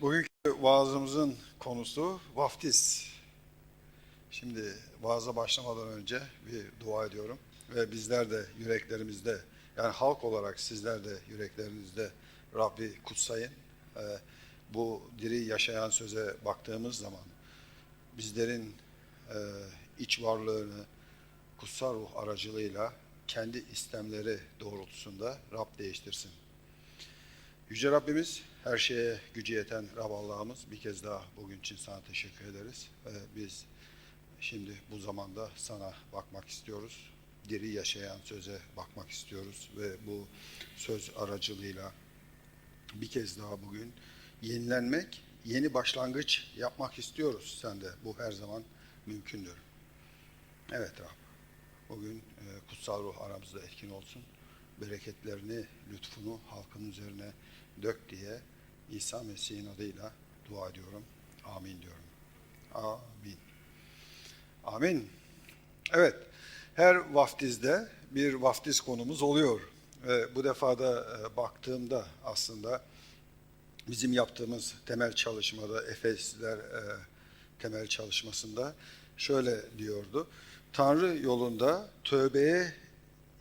Bugünkü vaazımızın konusu vaftiz. Şimdi vaaza başlamadan önce bir dua ediyorum ve bizler de yüreklerimizde yani halk olarak sizler de yüreklerinizde Rabbi kutsayın. Ee, bu diri yaşayan söze baktığımız zaman bizlerin e, iç varlığını kutsal ruh aracılığıyla kendi istemleri doğrultusunda Rab değiştirsin. Yüce Rabbimiz, her şeye gücü yeten Rab Allah'ımız bir kez daha bugün için sana teşekkür ederiz. Ve biz şimdi bu zamanda sana bakmak istiyoruz. Diri yaşayan söze bakmak istiyoruz ve bu söz aracılığıyla bir kez daha bugün yenilenmek, yeni başlangıç yapmak istiyoruz sende. Bu her zaman mümkündür. Evet Rab, bugün e, kutsal ruh aramızda etkin olsun. Bereketlerini, lütfunu halkın üzerine dök diye İsa Mesih'in adıyla dua ediyorum. Amin diyorum. Amin. Amin. Evet, her vaftizde bir vaftiz konumuz oluyor. Ve bu defada e, baktığımda aslında bizim yaptığımız temel çalışmada, Efesler e, temel çalışmasında şöyle diyordu. Tanrı yolunda tövbeye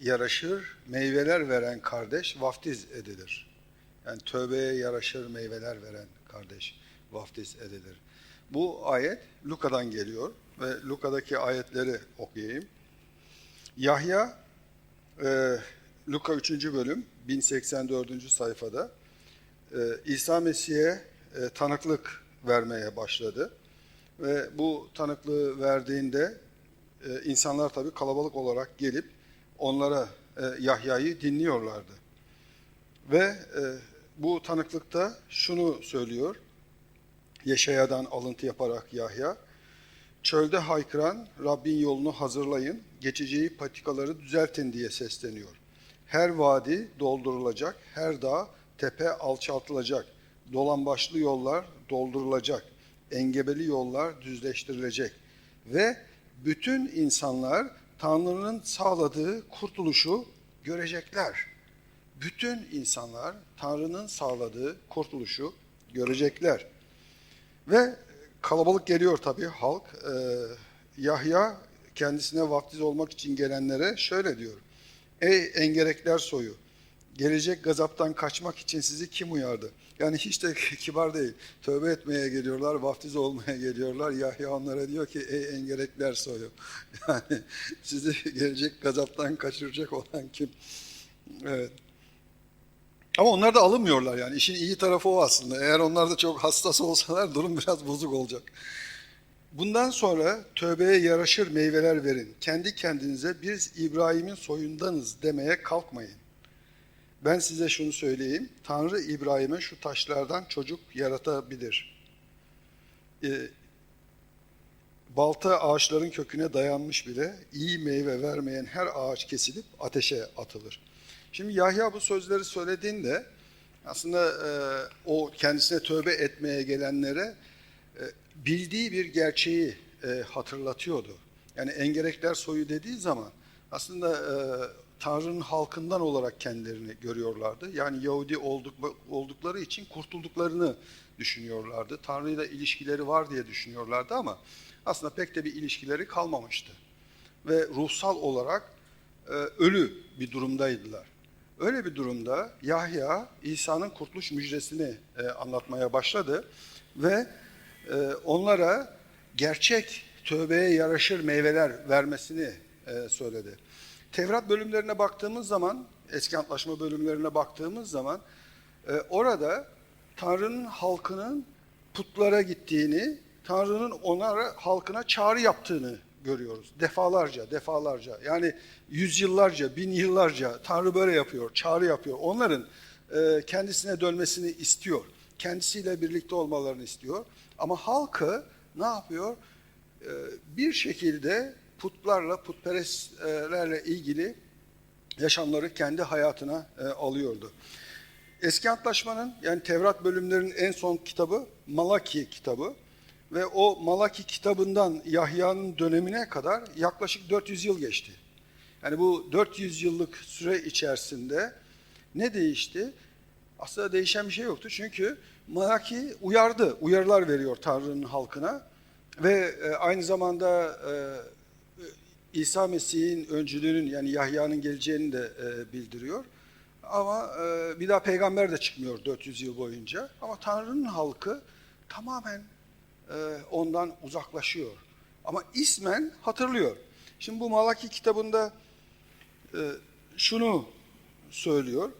yaraşır meyveler veren kardeş vaftiz edilir. Yani tövbeye yaraşır meyveler veren kardeş vaftiz edilir. Bu ayet Luka'dan geliyor ve Luka'daki ayetleri okuyayım. Yahya e, Luka 3. bölüm 1084. sayfada e, İsa Mesih'e e, tanıklık vermeye başladı. Ve bu tanıklığı verdiğinde e, insanlar tabii kalabalık olarak gelip onlara e, Yahya'yı dinliyorlardı. Ve e, bu tanıklıkta şunu söylüyor. Yeşaya'dan alıntı yaparak Yahya, çölde haykıran Rabbin yolunu hazırlayın, geçeceği patikaları düzeltin diye sesleniyor. Her vadi doldurulacak, her dağ, tepe alçaltılacak, dolambaçlı yollar doldurulacak, engebeli yollar düzleştirilecek ve bütün insanlar Tanrı'nın sağladığı kurtuluşu görecekler. Bütün insanlar Tanrı'nın sağladığı kurtuluşu görecekler. Ve kalabalık geliyor tabii halk. Ee, Yahya kendisine vaftiz olmak için gelenlere şöyle diyor. Ey engerekler soyu, gelecek gazaptan kaçmak için sizi kim uyardı? Yani hiç de kibar değil. Tövbe etmeye geliyorlar, vaftiz olmaya geliyorlar. Yahya onlara diyor ki ey engerekler soyu. Yani sizi gelecek gazaptan kaçıracak olan kim? Evet. Ama onlar da alınmıyorlar yani. İşin iyi tarafı o aslında. Eğer onlar da çok hassas olsalar durum biraz bozuk olacak. Bundan sonra tövbeye yaraşır meyveler verin. Kendi kendinize biz İbrahim'in soyundanız demeye kalkmayın. Ben size şunu söyleyeyim. Tanrı İbrahim'e şu taşlardan çocuk yaratabilir. Ee, balta ağaçların köküne dayanmış bile iyi meyve vermeyen her ağaç kesilip ateşe atılır. Şimdi Yahya bu sözleri söylediğinde aslında e, o kendisine tövbe etmeye gelenlere e, bildiği bir gerçeği e, hatırlatıyordu. Yani engerekler soyu dediği zaman aslında e, Tanrı'nın halkından olarak kendilerini görüyorlardı. Yani Yahudi olduk, oldukları için kurtulduklarını düşünüyorlardı. Tanrı'yla ilişkileri var diye düşünüyorlardı ama aslında pek de bir ilişkileri kalmamıştı. Ve ruhsal olarak e, ölü bir durumdaydılar. Öyle bir durumda Yahya İsa'nın kurtuluş müjdesini e, anlatmaya başladı ve e, onlara gerçek tövbeye yaraşır meyveler vermesini e, söyledi. Tevrat bölümlerine baktığımız zaman, eski antlaşma bölümlerine baktığımız zaman e, orada Tanrı'nın halkının putlara gittiğini, Tanrı'nın onlara halkına çağrı yaptığını görüyoruz. Defalarca, defalarca. Yani yüzyıllarca, bin yıllarca Tanrı böyle yapıyor, çağrı yapıyor. Onların e, kendisine dönmesini istiyor. Kendisiyle birlikte olmalarını istiyor. Ama halkı ne yapıyor? E, bir şekilde putlarla, putperestlerle ilgili yaşamları kendi hayatına e, alıyordu. Eski Antlaşma'nın yani Tevrat bölümlerinin en son kitabı Malaki kitabı ve o Malaki kitabından Yahya'nın dönemine kadar yaklaşık 400 yıl geçti. Yani bu 400 yıllık süre içerisinde ne değişti? Aslında değişen bir şey yoktu. Çünkü Malaki uyardı, uyarılar veriyor Tanrı'nın halkına. Ve e, aynı zamanda e, İsa Mesih'in öncülüğünün yani Yahya'nın geleceğini de e, bildiriyor. Ama e, bir daha peygamber de çıkmıyor 400 yıl boyunca. Ama Tanrı'nın halkı tamamen e, ondan uzaklaşıyor. Ama ismen hatırlıyor. Şimdi bu Malaki kitabında e, şunu söylüyor.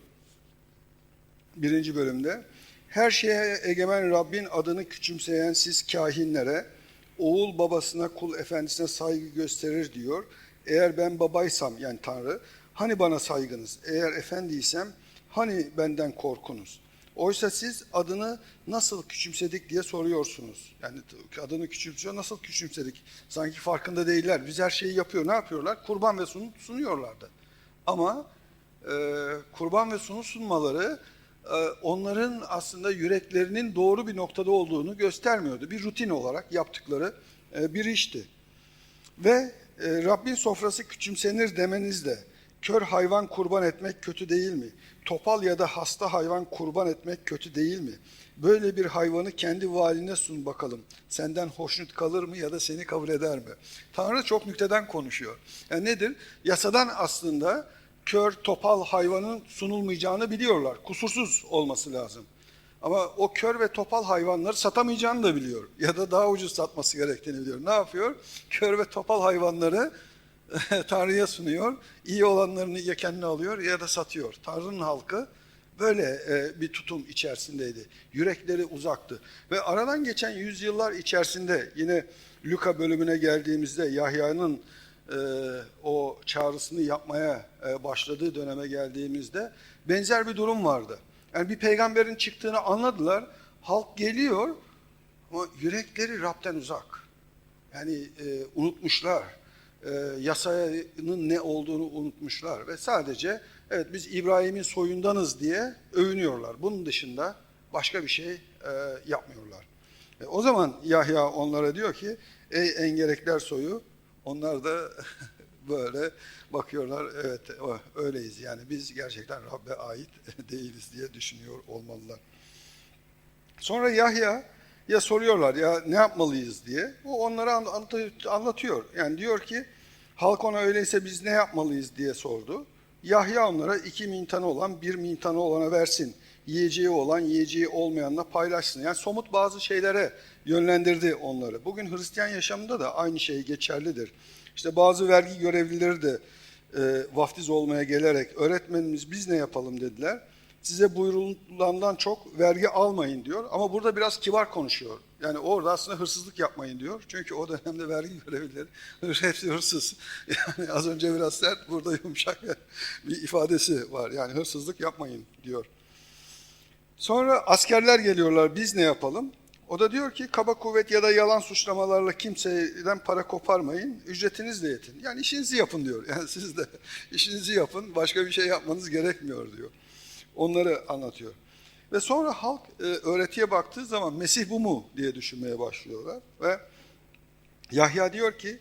Birinci bölümde. Her şeye egemen Rabbin adını küçümseyen siz kahinlere, oğul babasına, kul efendisine saygı gösterir diyor. Eğer ben babaysam yani Tanrı, hani bana saygınız? Eğer efendiysem, hani benden korkunuz? Oysa siz adını nasıl küçümsedik diye soruyorsunuz. Yani adını küçümsüyor, nasıl küçümsedik? Sanki farkında değiller. Biz her şeyi yapıyor. Ne yapıyorlar? Kurban ve sun, sunuyorlardı. Ama e, kurban ve sunu sunmaları onların aslında yüreklerinin doğru bir noktada olduğunu göstermiyordu. Bir rutin olarak yaptıkları e, bir işti. Ve e, Rabbin sofrası küçümsenir demenizle kör hayvan kurban etmek kötü değil mi? Topal ya da hasta hayvan kurban etmek kötü değil mi? Böyle bir hayvanı kendi valine sun bakalım. Senden hoşnut kalır mı ya da seni kabul eder mi? Tanrı çok nükteden konuşuyor. Yani nedir? Yasadan aslında kör, topal hayvanın sunulmayacağını biliyorlar. Kusursuz olması lazım. Ama o kör ve topal hayvanları satamayacağını da biliyor. Ya da daha ucuz satması gerektiğini biliyor. Ne yapıyor? Kör ve topal hayvanları Tanrı'ya sunuyor. İyi olanlarını ya kendine alıyor ya da satıyor. Tanrı'nın halkı böyle e, bir tutum içerisindeydi. Yürekleri uzaktı. Ve aradan geçen yüzyıllar içerisinde yine Luka bölümüne geldiğimizde Yahya'nın e, o çağrısını yapmaya e, başladığı döneme geldiğimizde benzer bir durum vardı. Yani bir peygamberin çıktığını anladılar. Halk geliyor ama yürekleri Rab'den uzak. Yani e, unutmuşlar. E, yasanın ne olduğunu unutmuşlar ve sadece evet biz İbrahim'in soyundanız diye övünüyorlar. Bunun dışında başka bir şey e, yapmıyorlar. E, o zaman Yahya onlara diyor ki ey engerekler soyu onlar da böyle bakıyorlar evet öyleyiz yani biz gerçekten Rabbe ait değiliz diye düşünüyor olmalılar. Sonra Yahya ya soruyorlar ya ne yapmalıyız diye. O onlara anlatıyor. Yani diyor ki halk ona öyleyse biz ne yapmalıyız diye sordu. Yahya onlara iki mintanı olan bir mintanı olana versin. Yiyeceği olan yiyeceği olmayanla paylaşsın. Yani somut bazı şeylere yönlendirdi onları. Bugün Hristiyan yaşamında da aynı şey geçerlidir. İşte bazı vergi görevlileri de e, vaftiz olmaya gelerek öğretmenimiz biz ne yapalım dediler. Size buyurulandan çok vergi almayın diyor. Ama burada biraz kibar konuşuyor. Yani orada aslında hırsızlık yapmayın diyor. Çünkü o dönemde vergi görevlileri hepsi hırsız. Yani az önce biraz sert, burada yumuşak bir ifadesi var. Yani hırsızlık yapmayın diyor. Sonra askerler geliyorlar, biz ne yapalım? O da diyor ki kaba kuvvet ya da yalan suçlamalarla kimseden para koparmayın, ücretinizle yetin. Yani işinizi yapın diyor. Yani siz de işinizi yapın, başka bir şey yapmanız gerekmiyor diyor. Onları anlatıyor. Ve sonra halk e, öğretiye baktığı zaman Mesih bu mu diye düşünmeye başlıyorlar. Ve Yahya diyor ki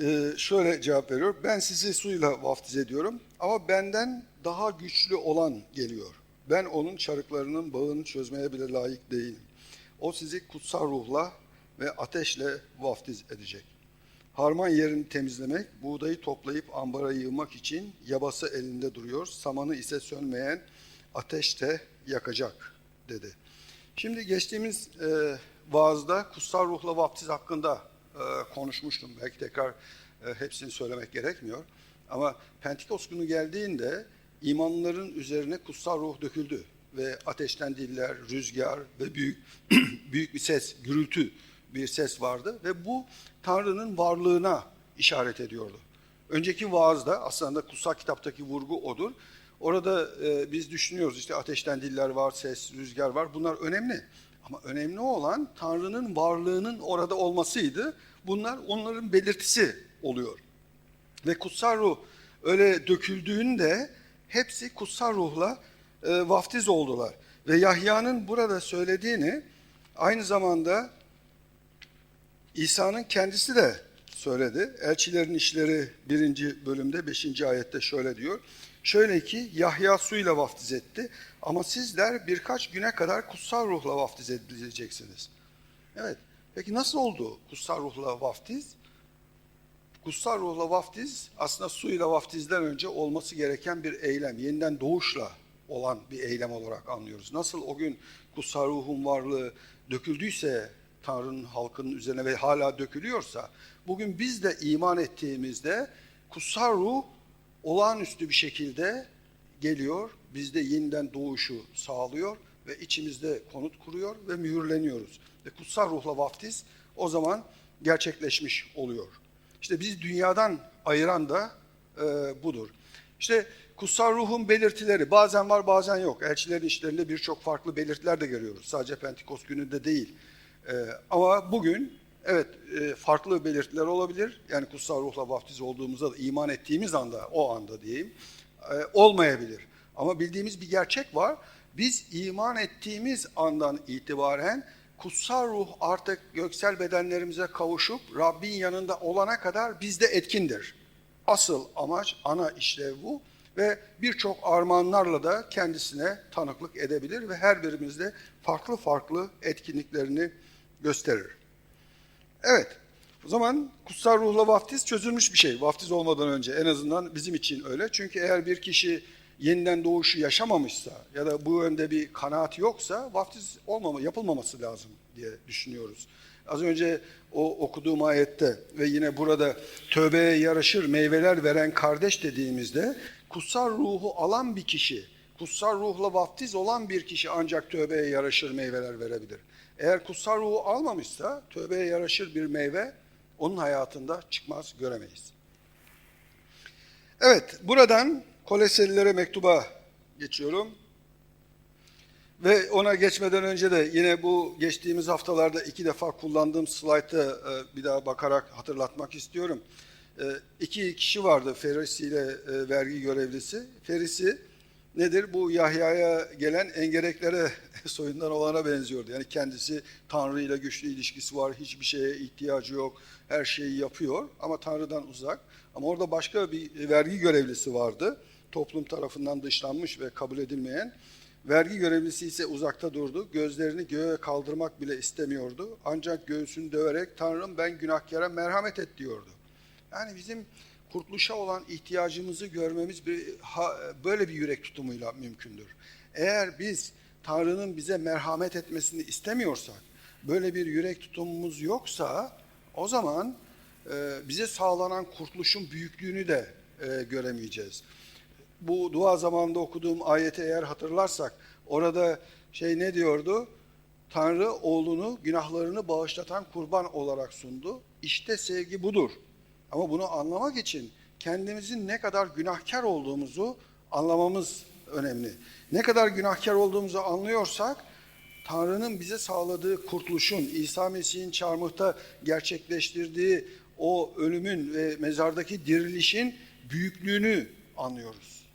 e, şöyle cevap veriyor. Ben sizi suyla vaftiz ediyorum ama benden daha güçlü olan geliyor. Ben onun çarıklarının bağını çözmeye bile layık değilim. O sizi kutsal ruhla ve ateşle vaftiz edecek. Harman yerini temizlemek, buğdayı toplayıp ambara yığmak için yabası elinde duruyor. Samanı ise sönmeyen ateşte yakacak dedi. Şimdi geçtiğimiz e, vaazda kutsal ruhla vaftiz hakkında e, konuşmuştum. Belki tekrar e, hepsini söylemek gerekmiyor. Ama Pentekost günü geldiğinde imanların üzerine kutsal ruh döküldü ve ateşten diller, rüzgar ve büyük büyük bir ses, gürültü bir ses vardı ve bu Tanrı'nın varlığına işaret ediyordu. Önceki vaazda aslında kutsal kitaptaki vurgu odur. Orada e, biz düşünüyoruz işte ateşten diller var, ses, rüzgar var. Bunlar önemli. Ama önemli olan Tanrı'nın varlığının orada olmasıydı. Bunlar onların belirtisi oluyor. Ve kutsal ruh öyle döküldüğünde hepsi kutsal ruhla e, vaftiz oldular. Ve Yahya'nın burada söylediğini aynı zamanda İsa'nın kendisi de söyledi. Elçilerin işleri birinci bölümde beşinci ayette şöyle diyor. Şöyle ki Yahya suyla vaftiz etti ama sizler birkaç güne kadar kutsal ruhla vaftiz edileceksiniz. Evet. Peki nasıl oldu kutsal ruhla vaftiz? Kutsal ruhla vaftiz aslında suyla vaftizden önce olması gereken bir eylem. Yeniden doğuşla olan bir eylem olarak anlıyoruz. Nasıl o gün kutsal ruhun varlığı döküldüyse Tanrı'nın halkının üzerine ve hala dökülüyorsa bugün biz de iman ettiğimizde kutsal ruh olağanüstü bir şekilde geliyor. Bizde yeniden doğuşu sağlıyor ve içimizde konut kuruyor ve mühürleniyoruz. Ve kutsal ruhla vaftiz o zaman gerçekleşmiş oluyor. İşte bizi dünyadan ayıran da e, budur. İşte kutsal ruhun belirtileri bazen var bazen yok. Elçilerin işlerinde birçok farklı belirtiler de görüyoruz. Sadece Pentekost gününde değil. E, ama bugün evet e, farklı belirtiler olabilir. Yani kutsal ruhla vaftiz olduğumuzda da iman ettiğimiz anda o anda diyeyim e, olmayabilir. Ama bildiğimiz bir gerçek var. Biz iman ettiğimiz andan itibaren kutsal ruh artık göksel bedenlerimize kavuşup Rabbin yanında olana kadar bizde etkindir. Asıl amaç, ana işlev bu ve birçok armağanlarla da kendisine tanıklık edebilir ve her birimizde farklı farklı etkinliklerini gösterir. Evet, o zaman kutsal ruhla vaftiz çözülmüş bir şey. Vaftiz olmadan önce en azından bizim için öyle. Çünkü eğer bir kişi yeniden doğuşu yaşamamışsa ya da bu yönde bir kanaat yoksa vaftiz olmama, yapılmaması lazım diye düşünüyoruz. Az önce o okuduğum ayette ve yine burada tövbeye yaraşır meyveler veren kardeş dediğimizde kutsal ruhu alan bir kişi, kutsal ruhla vaftiz olan bir kişi ancak tövbeye yaraşır meyveler verebilir. Eğer kutsal ruhu almamışsa tövbeye yaraşır bir meyve onun hayatında çıkmaz, göremeyiz. Evet, buradan Koleselilere mektuba geçiyorum. Ve ona geçmeden önce de yine bu geçtiğimiz haftalarda iki defa kullandığım slaytı e, bir daha bakarak hatırlatmak istiyorum. E, iki kişi vardı Ferisi ile e, vergi görevlisi. Ferisi nedir? Bu Yahya'ya gelen engereklere soyundan olana benziyordu. Yani kendisi Tanrı ile güçlü ilişkisi var, hiçbir şeye ihtiyacı yok, her şeyi yapıyor ama Tanrı'dan uzak. Ama orada başka bir vergi görevlisi vardı. Toplum tarafından dışlanmış ve kabul edilmeyen. Vergi görevlisi ise uzakta durdu. Gözlerini göğe kaldırmak bile istemiyordu. Ancak göğsünü döverek Tanrım ben günahkara merhamet et diyordu. Yani bizim kurtuluşa olan ihtiyacımızı görmemiz bir, ha, böyle bir yürek tutumuyla mümkündür. Eğer biz Tanrı'nın bize merhamet etmesini istemiyorsak, böyle bir yürek tutumumuz yoksa o zaman e, bize sağlanan kurtuluşun büyüklüğünü de e, göremeyeceğiz. Bu dua zamanında okuduğum ayeti eğer hatırlarsak orada şey ne diyordu? Tanrı oğlunu günahlarını bağışlatan kurban olarak sundu. İşte sevgi budur. Ama bunu anlamak için kendimizin ne kadar günahkar olduğumuzu anlamamız önemli. Ne kadar günahkar olduğumuzu anlıyorsak Tanrı'nın bize sağladığı kurtuluşun, İsa Mesih'in çarmıhta gerçekleştirdiği o ölümün ve mezardaki dirilişin büyüklüğünü anlıyoruz.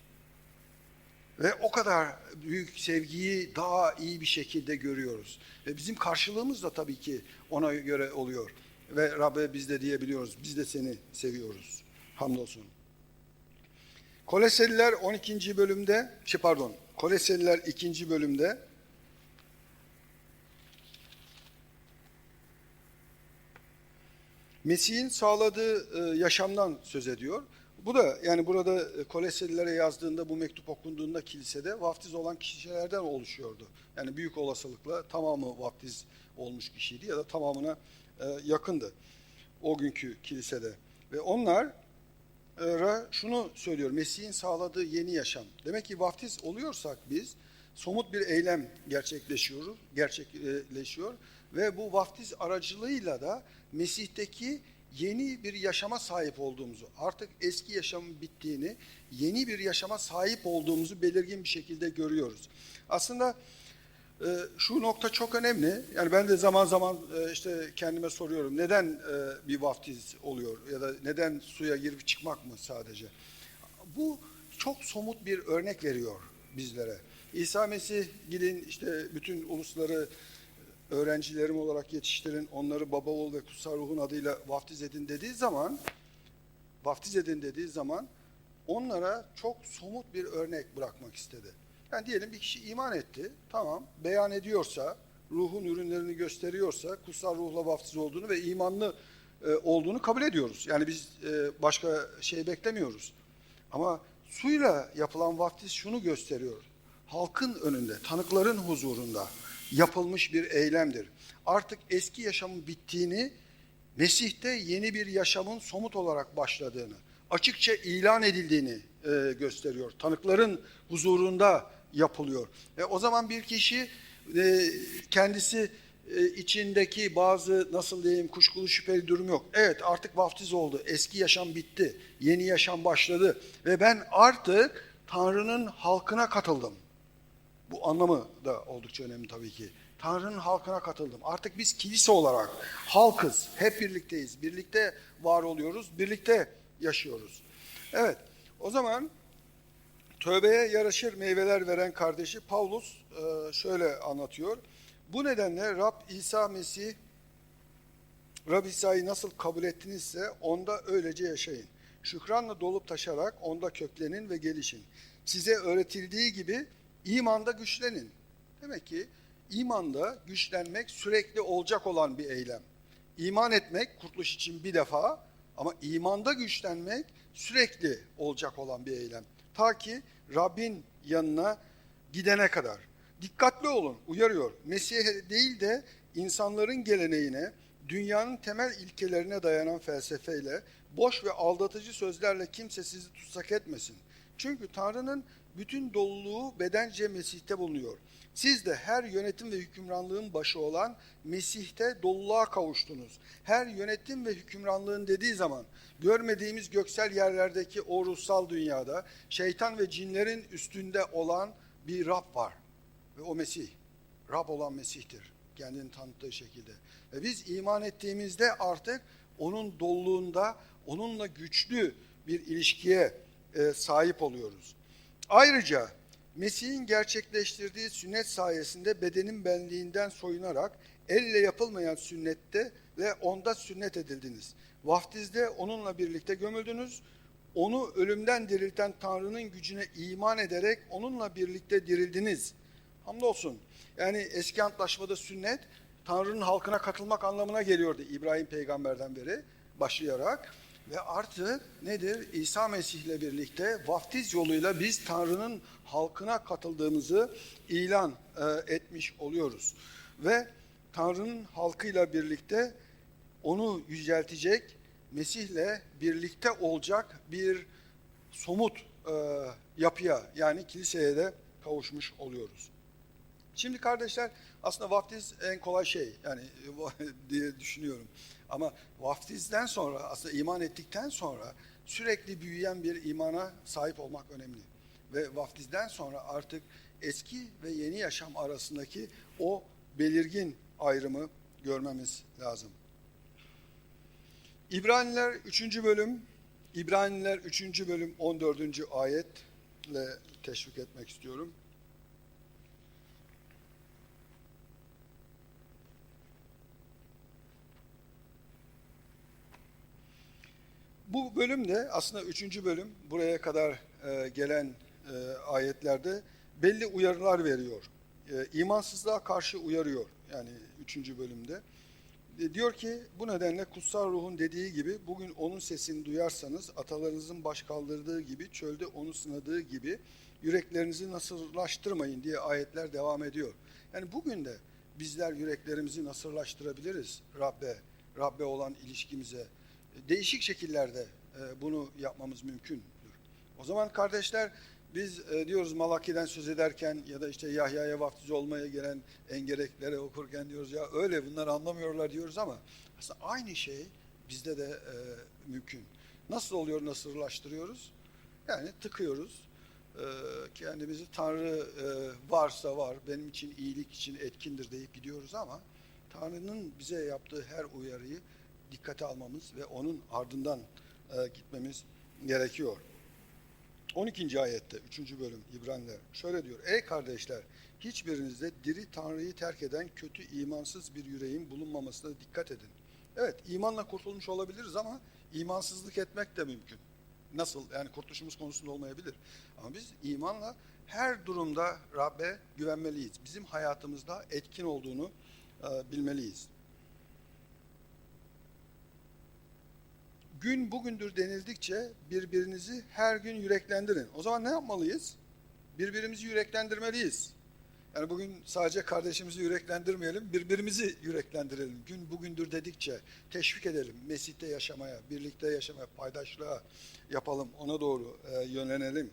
Ve o kadar büyük sevgiyi daha iyi bir şekilde görüyoruz. Ve bizim karşılığımız da tabii ki ona göre oluyor. Ve Rabbe biz de diyebiliyoruz, biz de seni seviyoruz. Hamdolsun. Koleseliler 12. bölümde, şey pardon, Koleseliler 2. bölümde Mesih'in sağladığı e, yaşamdan söz ediyor. Bu da yani burada e, Koleselilere yazdığında bu mektup okunduğunda kilisede vaftiz olan kişilerden oluşuyordu. Yani büyük olasılıkla tamamı vaftiz olmuş kişiydi ya da tamamına e, yakındı o günkü kilisede. Ve onlar şunu söylüyor. Mesih'in sağladığı yeni yaşam. Demek ki vaftiz oluyorsak biz somut bir eylem gerçekleşiyor, gerçekleşiyor ve bu vaftiz aracılığıyla da Mesih'teki yeni bir yaşama sahip olduğumuzu, artık eski yaşamın bittiğini, yeni bir yaşama sahip olduğumuzu belirgin bir şekilde görüyoruz. Aslında e, şu nokta çok önemli. Yani ben de zaman zaman e, işte kendime soruyorum neden e, bir vaftiz oluyor ya da neden suya girip çıkmak mı sadece? Bu çok somut bir örnek veriyor bizlere. İsa Mesih gidin işte bütün ulusları öğrencilerim olarak yetiştirin, onları baba oğul ve kutsal ruhun adıyla vaftiz edin dediği zaman, vaftiz edin dediği zaman onlara çok somut bir örnek bırakmak istedi. Yani diyelim bir kişi iman etti, tamam, beyan ediyorsa, ruhun ürünlerini gösteriyorsa, kutsal ruhla vaftiz olduğunu ve imanlı e, olduğunu kabul ediyoruz. Yani biz e, başka şey beklemiyoruz. Ama suyla yapılan vaftiz şunu gösteriyor. Halkın önünde, tanıkların huzurunda yapılmış bir eylemdir. Artık eski yaşamın bittiğini, Mesih'te yeni bir yaşamın somut olarak başladığını, açıkça ilan edildiğini e, gösteriyor. Tanıkların huzurunda yapılıyor. Ve o zaman bir kişi e, kendisi e, içindeki bazı nasıl diyeyim kuşkulu şüpheli durum yok. Evet artık vaftiz oldu. Eski yaşam bitti. Yeni yaşam başladı. Ve ben artık Tanrı'nın halkına katıldım. Bu anlamı da oldukça önemli tabii ki. Tanrı'nın halkına katıldım. Artık biz kilise olarak halkız. Hep birlikteyiz. Birlikte var oluyoruz. Birlikte yaşıyoruz. Evet. O zaman tövbeye yaraşır meyveler veren kardeşi Paulus e, şöyle anlatıyor. Bu nedenle Rab İsa Mesih Rab İsa'yı nasıl kabul ettinizse onda öylece yaşayın. Şükranla dolup taşarak onda köklenin ve gelişin. Size öğretildiği gibi imanda güçlenin. Demek ki imanda güçlenmek sürekli olacak olan bir eylem. İman etmek kurtuluş için bir defa ama imanda güçlenmek sürekli olacak olan bir eylem. Ta ki Rabbin yanına gidene kadar. Dikkatli olun, uyarıyor. Mesih'e değil de insanların geleneğine, dünyanın temel ilkelerine dayanan felsefeyle, boş ve aldatıcı sözlerle kimse sizi tutsak etmesin. Çünkü Tanrı'nın bütün doluluğu bedence Mesih'te bulunuyor. Siz de her yönetim ve hükümranlığın başı olan Mesih'te doluluğa kavuştunuz. Her yönetim ve hükümranlığın dediği zaman görmediğimiz göksel yerlerdeki o ruhsal dünyada şeytan ve cinlerin üstünde olan bir Rab var. Ve o Mesih, Rab olan Mesih'tir kendini tanıttığı şekilde. Ve biz iman ettiğimizde artık onun doluluğunda, onunla güçlü bir ilişkiye e, sahip oluyoruz. Ayrıca Mesih'in gerçekleştirdiği sünnet sayesinde bedenin benliğinden soyunarak elle yapılmayan sünnette ve onda sünnet edildiniz. Vaftizde onunla birlikte gömüldünüz. Onu ölümden dirilten Tanrı'nın gücüne iman ederek onunla birlikte dirildiniz. Hamdolsun. Yani eski antlaşmada sünnet Tanrı'nın halkına katılmak anlamına geliyordu İbrahim peygamberden beri başlayarak. Ve artık nedir? İsa Mesih ile birlikte vaftiz yoluyla biz Tanrı'nın halkına katıldığımızı ilan e, etmiş oluyoruz. Ve Tanrı'nın halkıyla birlikte onu yüceltecek, Mesih'le birlikte olacak bir somut e, yapıya yani kiliseye de kavuşmuş oluyoruz. Şimdi kardeşler aslında vaftiz en kolay şey yani diye düşünüyorum. Ama vaftizden sonra aslında iman ettikten sonra sürekli büyüyen bir imana sahip olmak önemli. Ve vaftizden sonra artık eski ve yeni yaşam arasındaki o belirgin ayrımı görmemiz lazım. İbraniler 3. bölüm İbraniler 3. bölüm 14. ayetle teşvik etmek istiyorum. Bu bölüm de aslında üçüncü bölüm buraya kadar e, gelen e, ayetlerde belli uyarılar veriyor. E, imansızlığa karşı uyarıyor yani üçüncü bölümde. E, diyor ki bu nedenle kutsal ruhun dediği gibi bugün onun sesini duyarsanız atalarınızın baş kaldırdığı gibi çölde onu sınadığı gibi yüreklerinizi nasırlaştırmayın diye ayetler devam ediyor. Yani bugün de bizler yüreklerimizi nasırlaştırabiliriz Rabbe, Rabbe olan ilişkimize değişik şekillerde e, bunu yapmamız mümkündür. O zaman kardeşler biz e, diyoruz Malaki'den söz ederken ya da işte Yahya'ya vaftiz olmaya gelen engereklere okurken diyoruz ya öyle bunlar anlamıyorlar diyoruz ama aslında aynı şey bizde de e, mümkün. Nasıl oluyor nasırlaştırıyoruz? Yani tıkıyoruz. kendimizi Tanrı varsa var, benim için iyilik için etkindir deyip gidiyoruz ama Tanrı'nın bize yaptığı her uyarıyı dikkate almamız ve onun ardından e, gitmemiz gerekiyor. 12. ayette 3. bölüm İbraniler şöyle diyor. Ey kardeşler hiçbirinizde diri Tanrı'yı terk eden kötü imansız bir yüreğin bulunmamasına dikkat edin. Evet imanla kurtulmuş olabiliriz ama imansızlık etmek de mümkün. Nasıl? Yani kurtuluşumuz konusunda olmayabilir. Ama biz imanla her durumda Rabbe güvenmeliyiz. Bizim hayatımızda etkin olduğunu e, bilmeliyiz. Gün bugündür denildikçe birbirinizi her gün yüreklendirin. O zaman ne yapmalıyız? Birbirimizi yüreklendirmeliyiz. Yani bugün sadece kardeşimizi yüreklendirmeyelim, birbirimizi yüreklendirelim. Gün bugündür dedikçe teşvik edelim. Mesih'te yaşamaya, birlikte yaşamaya, paydaşlığa yapalım. Ona doğru e, yönlenelim.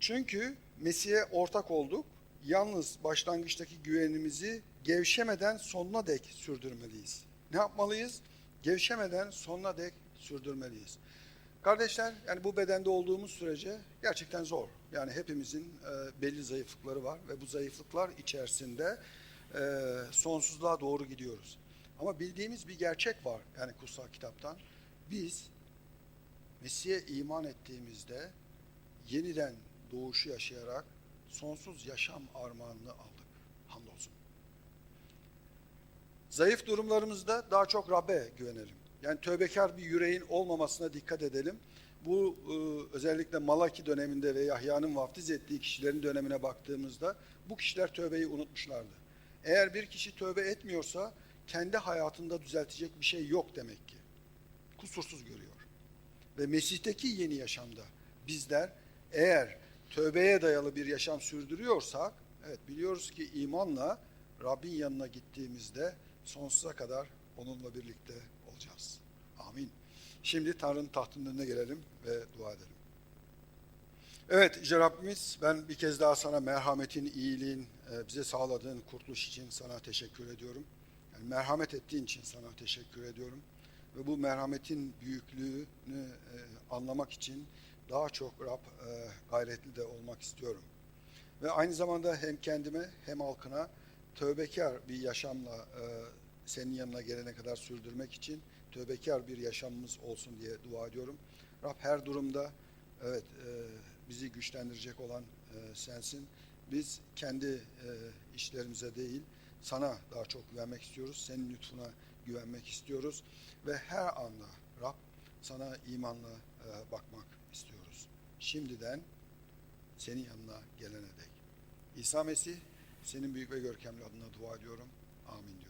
Çünkü Mesih'e ortak olduk. Yalnız başlangıçtaki güvenimizi gevşemeden sonuna dek sürdürmeliyiz. Ne yapmalıyız? Gevşemeden sonuna dek sürdürmeliyiz. Kardeşler, yani bu bedende olduğumuz sürece gerçekten zor. Yani hepimizin e, belli zayıflıkları var ve bu zayıflıklar içerisinde e, sonsuzluğa doğru gidiyoruz. Ama bildiğimiz bir gerçek var yani kutsal kitaptan. Biz Mesih'e iman ettiğimizde yeniden doğuşu yaşayarak sonsuz yaşam armağanını aldık. Hamdolsun. Zayıf durumlarımızda daha çok Rab'be güvenelim. Yani tövbekar bir yüreğin olmamasına dikkat edelim. Bu e, özellikle Malaki döneminde ve Yahya'nın vaftiz ettiği kişilerin dönemine baktığımızda bu kişiler tövbeyi unutmuşlardı. Eğer bir kişi tövbe etmiyorsa kendi hayatında düzeltecek bir şey yok demek ki. Kusursuz görüyor. Ve Mesih'teki yeni yaşamda bizler eğer tövbeye dayalı bir yaşam sürdürüyorsak, evet biliyoruz ki imanla Rabbin yanına gittiğimizde sonsuza kadar onunla birlikte olacağız. Amin. Şimdi Tanrı'nın tahtının önüne gelelim ve dua edelim. Evet Yüce Rabbimiz ben bir kez daha sana merhametin, iyiliğin, e, bize sağladığın kurtuluş için sana teşekkür ediyorum. Yani merhamet ettiğin için sana teşekkür ediyorum. Ve bu merhametin büyüklüğünü e, anlamak için daha çok Rab e, gayretli de olmak istiyorum. Ve aynı zamanda hem kendime hem halkına tövbekar bir yaşamla e, senin yanına gelene kadar sürdürmek için tövbekar bir yaşamımız olsun diye dua ediyorum. Rab her durumda evet e, bizi güçlendirecek olan e, sensin. Biz kendi e, işlerimize değil sana daha çok güvenmek istiyoruz. Senin lütfuna güvenmek istiyoruz ve her anda Rab sana imanla e, bakmak istiyoruz. Şimdiden senin yanına gelene dek. İsa Mesih senin büyük ve görkemli adına dua ediyorum. Amin diyorum.